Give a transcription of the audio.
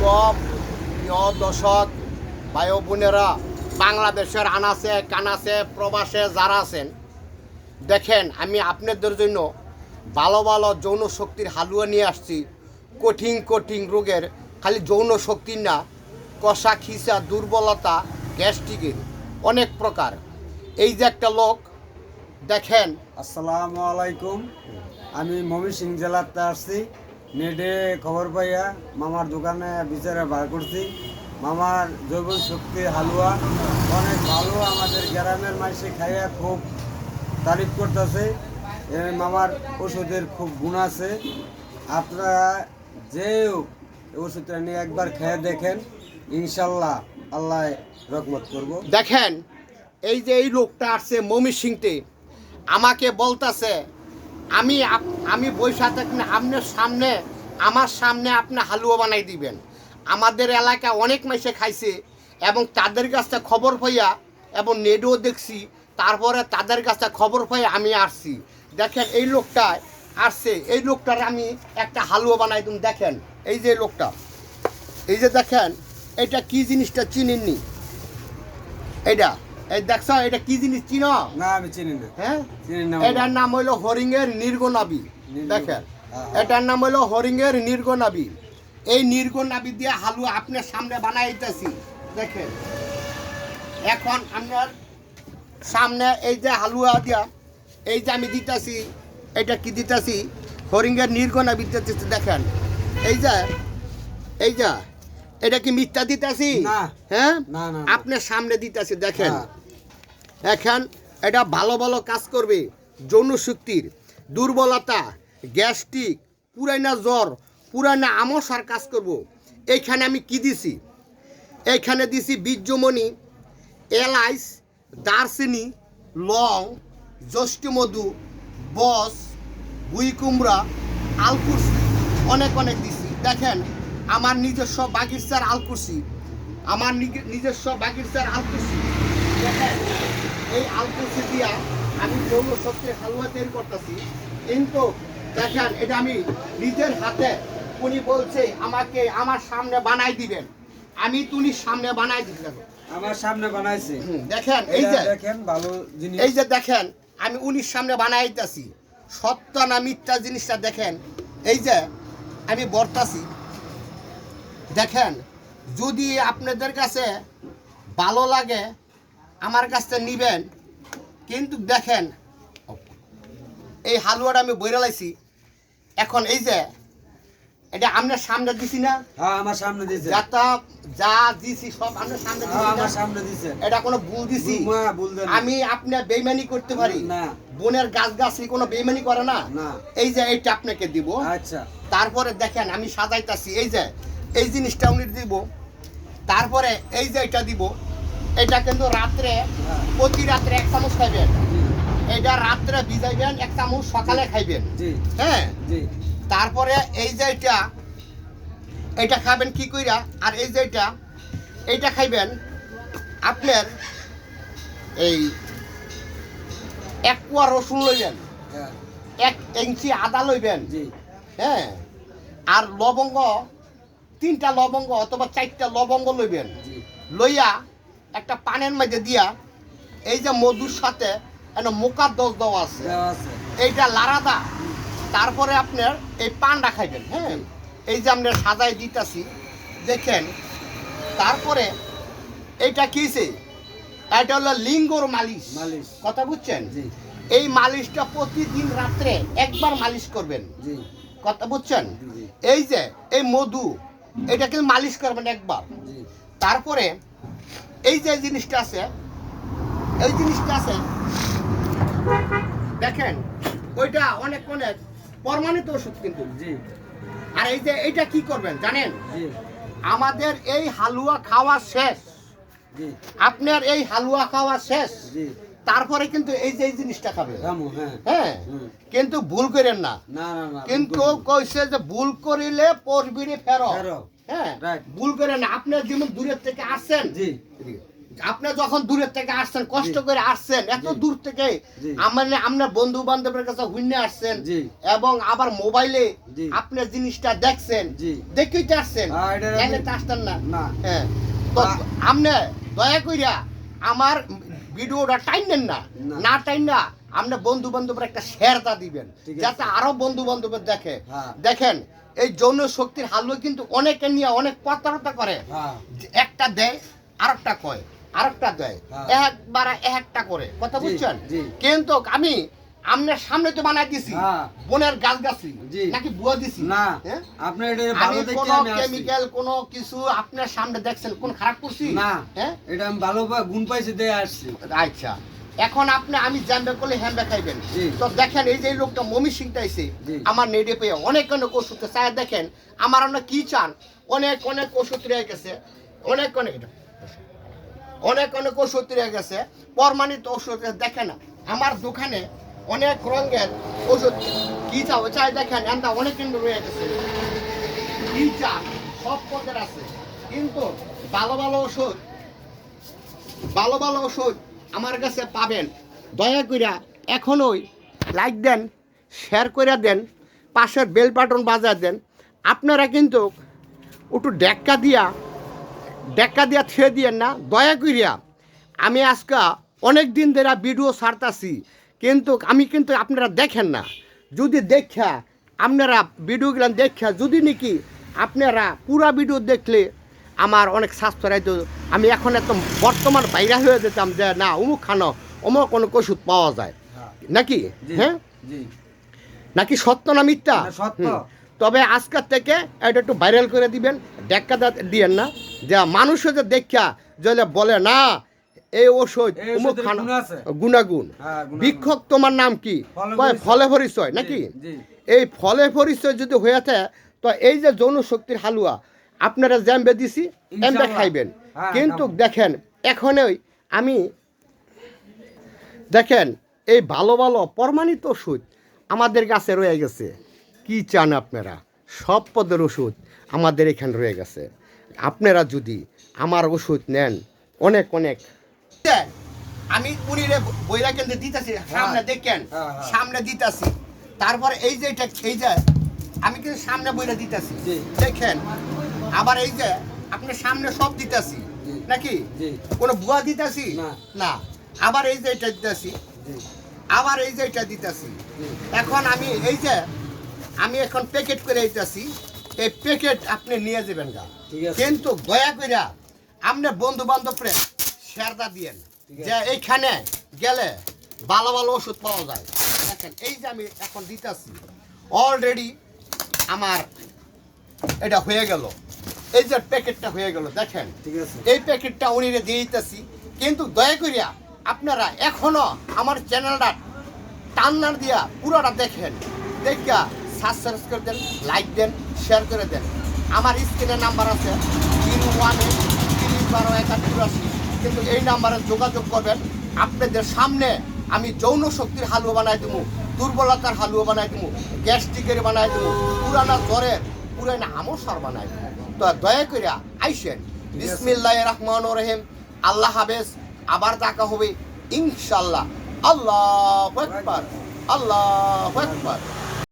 সব দর্শক ভাই বোনেরা বাংলাদেশের আনাসে কানাসে প্রবাসে যারা আছেন, দেখেন আমি আপনাদের জন্য ভালো ভালো যৌন শক্তির হালুয়া নিয়ে আসছি। কঠিন কঠিন রোগের খালি যৌন শক্তির না, কষা খিসা দুর্বলতা গ্যাস্ট্রিকের অনেক প্রকার। এই যে একটা লোক, দেখেন। আসসালামু আলাইকুম। আমি মমি সিং জেলাতে আসছি। নেটে খবর পাইয়া মামার দোকানে বিচারে বার করছি। মামার জৈব শক্তি হালুয়া অনেক ভালো আমাদের গ্রামের মানুষে খাইয়া খুব তারিফ করতেছে। মামার ওষুধের খুব গুণ আছে। আপনারা যে ওষুধটা নিয়ে একবার খেয়ে দেখেন, ইনশাল্লাহ আল্লাহ রকমত করব। দেখেন, এই যে এই লোকটা আসছে মমি সিংতে আমাকে বলতাছে আমি আমি বৈশা থাকি, আপনার সামনে, আমার সামনে আপনি হালুয়া বানাই দিবেন। আমাদের এলাকা অনেক মাসে খাইছে এবং তাদের কাছে খবর পাইয়া এবং নেডও দেখছি, তারপরে তাদের কাছে খবর পাই আমি আসছি। দেখেন, এই লোকটা আসছে, এই লোকটার আমি একটা হালুয়া বানাই দিন দেখেন, এই যে লোকটা। এই যে দেখেন, এটা কি জিনিসটা চিনেননি? এটা এই দেখছ এটা কি জিনিস চিন? না আমি চিনি না। হ্যাঁ? চিনি না এটার নাম হইল হরিঙ্গের নির্গনাবি। দেখেন হ্যাঁ। এটার নাম হইল হরিঙ্গের নির্গনাবি। এই নির্গনাবি দিয়ে হালুয়া আপনার সামনে বানাইতেছি। দেখেন এখন আপনার সামনে এই যে হালুয়া দিয়া এই যে আমি দিতেছি এটা কি দিতেছি? হরিঙ্গের নির্গনাবি দিতেছি দেখেন। এই যে এই যে এটা কি মিথ্যা দিতেছি? হ্যাঁ। আপনার সামনে দিতেছি দেখেন। হ্যাঁ। এখন এটা ভালো ভালো কাজ করবে। যৌন শক্তির দুর্বলতা, গ্যাস্ট্রিক পুরাইনা জ্বর পুরাইনা আমসার কাজ করব। এইখানে আমি কি দিছি? এইখানে দিছি বীর্যমণি, এলাইচ, দারচিনি, লং জ্যৈষ্ঠমধু বস কুমড়া আলকুরসি, অনেক অনেক দিছি। দেখেন, আমার নিজস্ব বাগিচার আলকুরসি। আমার নিজ- নিজস্ব বাগিচার আলকুরসি। দেখেন এই আলকুরসি দিয়া আমি যৌন শক্তির হালুয়া তৈরি করতেছি। কিন্তু দেখেন এটা আমি নিজের হাতে উনি বলছে আমাকে আমার সামনে বানাই দিবেন। আমি তুলির সামনে বানাই দিলাম আমার সামনে বানাইছে। দেখেন এই যে দেখেন ভালো জিনিস। এই যে দেখেন আমি উনির সামনে বানাইতেছি। সত্য না মিথ্যা জিনিসটা দেখেন এই যে আমি বর্তাছি। দেখেন যদি আপনাদের কাছে ভালো লাগে আমার কাছ থেকে নিবেন কিন্তু দেখেন এই হালুয়াটা আমি বইরা লাইছি। এখন এই যে এটা আপনার সামনে দিছি না? হ্যাঁ আমার সামনে দিছে। যাতা যা দিছি সব আপনার সামনে হ্যাঁ দিছি আমার সামনে দিছে। এটা কোনো ভুল দিছি? মা বলতেন আমি আপনার বেইমানি করতে পারি। না। বোনের গাছ গাছলি কোনো বেইমানি করে না? না। এই যে এইটা আপনাকে দিব। আচ্ছা। তারপরে দেখেন আমি সাজাইতাছি। এই যে এই জিনিসটা উনি দিব। তারপরে এই যে এটা দিব। এটা কিন্তু রাত্রে। প্রতি রাত্রে এক চামচ খাইবেন। এটা রাত্রে ভিজাইবেন এক চামচ সকালে খাইবেন। হ্যাঁ? তারপরে এই যে এটা এটা খাবেন কি কইরা? আর এই যে এটা এইটা খাইবেন আপনার এই এক কুয়া রসুন লইবেন। হ্যাঁ। এক ইঞ্চি আদা লইবেন। হ্যাঁ? আর লবঙ্গ তিনটা লবঙ্গ অথবা চারটা লবঙ্গ লইবেন। জি। লইয়া একটা পানের মধ্যে দিয়া এই যে মধুর সাথে একটা মোকার দশ দেওয়া আছে। এইটা লারাদা। তারপরে আপনার এই পানটা খাইবেন হ্যাঁ? এই যে আমরা সাজাই দিতাছি দেখেন তারপরে এইটা কিছে এটা হলো লিঙ্গর মালিশ। মালিশ। কথা বুঝছেন? এই মালিশটা প্রতিদিন রাত্রে একবার মালিশ করবেন। কথা বুঝছেন। এই যে এই মধু এটা কিন্তু মালিশ করবেন একবার। তারপরে এই যে জিনিসটা আছে এই জিনিসটা আছে দেখেন ওইটা অনেক অনেক প্রমাণিত ওষুধ কিন্তু। জি। আর এই যে এইটা কি করবেন জানেন? জি। আমাদের এই হালুয়া খাওয়া শেষ। জি। আপনার এই হালুয়া খাওয়া শেষ। জি। তারপরে কিন্তু এই যে এই জিনিসটা খাবে হ্যাঁ। হ্যাঁ? কিন্তু ভুল করেন না। কিন্তু কইছে যে ভুল করিলে পরবিরে ফেরো। হ্যাঁ. ভুল করেন না। আপনার যেমন দূরের থেকে আসছেন জি। আপনি যখন দূরের থেকে আসছেন কষ্ট করে আসছেন এত দূর থেকে আমার আপনার বন্ধু বান্ধবের কাছে হুইনে আসছেন এবং আবার মোবাইলে জি। আপনি জিনিসটা দেখছেন দেখেই তো আসছেন। তো আসতেন না। হ্যাঁ। তো আপনি দয়া কইরা আমার ভিডিওটা টাইনেন না। না। টাইন না আপনি বন্ধু বান্ধবের একটা শেয়ার দা দিবেন যাতে আরও বন্ধু বান্ধবের দেখে। হ্যাঁ। দেখেন এই যৌন শক্তির হালুয়া কিন্তু অনেকে নিয়ে অনেক প্রতারণা করে। হ্যাঁ। একটা দেয় আরেকটা কয় আরেকটা দেয় হ্যাঁ। একবার একটা করে। কথা বুঝছেন? কিন্তু আমি আপনার সামনে তো বানাই দিছি হ্যাঁ। বোনের গাছ গাছি নাকি বুয়া দিছি? না হ্যাঁ? আপনার এটা আমি ভালো দেখে আমি আসছি। কেমিক্যাল কোনো কিছু আপনার সামনে দেখছেন কোন খারাপ করছি? না এটা আমি ভালো গুণ পাইছি দিয়ে আসছি। আচ্ছা এখন আপনি আমি জানবে করলে খাইবেন তো দেখেন এই যে লোকটা মমি সিংটাইছে জি। আমার নেডে পেয়ে অনেক অনেক ওষুধ চায় দেখেন আমার আমরা কি চান? অনেক অনেক ওষুধ রয়ে গেছে। অনেক অনেক এটা, অনেক অনেক ওষুধ রয়ে গেছে। প্রমাণিত ওষুধ দেখে না। আমার দোকানে অনেক রঙের ওষুধ। কি চাও? চাই দেখেন, এনটা অনেক কিন্তু রয়ে গেছে। কি চান? সব পদের আছে। কিন্তু ভালো ভালো ওষুধ, ভালো ভালো ওষুধ আমার কাছে পাবেন। দয়া করিয়া এখনই লাইক দেন, শেয়ার করে দেন, পাশের বেল বাটন বাজায় দেন। আপনারা কিন্তু একটু ডেক্কা দিয়া ডেক্কা দিয়া ছেড়ে দিয়েন না দয়া করিয়া। আমি আজকে অনেক দিন ধরে ভিডিও ছাড়তাছি কিন্তু আমি কিন্তু আপনারা দেখেন না। যদি দেখা আপনারা ভিডিওগুলো দেখা যদি নাকি আপনারা পুরা ভিডিও দেখলে আমার অনেক স্বাস্থ্য তো আমি এখন একদম বর্তমান বাইরে হয়ে যেতাম যে না অমুক খানো অমুক অনেক ওষুধ পাওয়া যায়। হ্যাঁ। নাকি? হ্যাঁ? নাকি সত্য না মিথ্যা? না, সত্য। তবে আজকের থেকে এটা একটু ভাইরাল করে দিবেন ডেক্কা দিয়েন না। যে মানুষও যে দেখা যদি বলে না এই ওষুধ অমুক আছে। গুণাগুণ। হ্যাঁ, বিক্ষোভ তোমার নাম কি? ফলে পরিচয়। নাকি? এই ফলে পরিচয় যদি হয়ে থাকে তো এই যে যৌন শক্তির হালুয়া আপনারা জ্যাম্বে দিছি ইনশাআল্লাহ। খাইবেন। হ্যাঁ, কিন্তু দেখেন এখনই আমি দেখেন এই ভালো ভালো প্রমাণিত ওষুধ আমাদের কাছে রয়ে গেছে। কি চান আপনারা? সব পদের ওষুধ আমাদের এখানে রয়ে গেছে। আপনারা যদি আমার ওষুধ নেন অনেক অনেক। আমি উনিরে বইরা কেন্দ্রে দিতেছি সামনে দেখেন হ্যাঁ, হ্যাঁ। সামনে দিতেছি। তারপর এই যে এটা এই যে আমি কিন্তু সামনে বইরা দিতেছি। দেখেন আবার এই যে আপনি সামনে সব দিতেছি। নাকি? কোনো বুয়া দিতেছি? না। না। আবার এই যে এটা দিতেছি। আবার এই যে এটা দিতেছি। এখন আমি এই যে আমি এখন প্যাকেট করে দিতেছি। এই প্যাকেট আপনি নিয়ে যাবেন গা। কিন্তু দয়া করে আপনার বন্ধু বান্ধবরে শেয়ারটা দিয়েন যে এইখানে গেলে ভালো ভালো ওষুধ পাওয়া যায়। দেখেন এই যে আমি এখন দিতেছি অলরেডি আমার এটা হয়ে গেল। এই যে প্যাকেটটা হয়ে গেল দেখেন। ঠিক আছে। এই প্যাকেটটা উনি দিয়ে দিতেছি। কিন্তু দয়া করিয়া আপনারা এখনও আমার চ্যানেলটা টান্নার দিয়া পুরোটা দেখেন। দেখা সাবস্ক্রাইব করে দেন লাইক দেন শেয়ার করে দেন। আমার স্ক্রিনে নাম্বার আছে জিরো ওয়ান এইট তিরিশ বারো একাত্তর কিন্তু এই নাম্বারে যোগাযোগ করবেন। আপনাদের সামনে আমি যৌন শক্তির হালুয়া বানাই দেবো, দুর্বলতার হালুয়া বানাই দেবো, গ্যাস্ট্রিকের বানাই দেবো, পুরানা জ্বরের, পুরানা আমসার বানাই দেবো। তো দয়া করে আইসেন। বিসমিল্লাহ রহমান রহিম। আল্লাহ হাফেজ। আবার দেখা হবে ইনশাল্লাহ আল্লাহ আল্লাহ আকবার।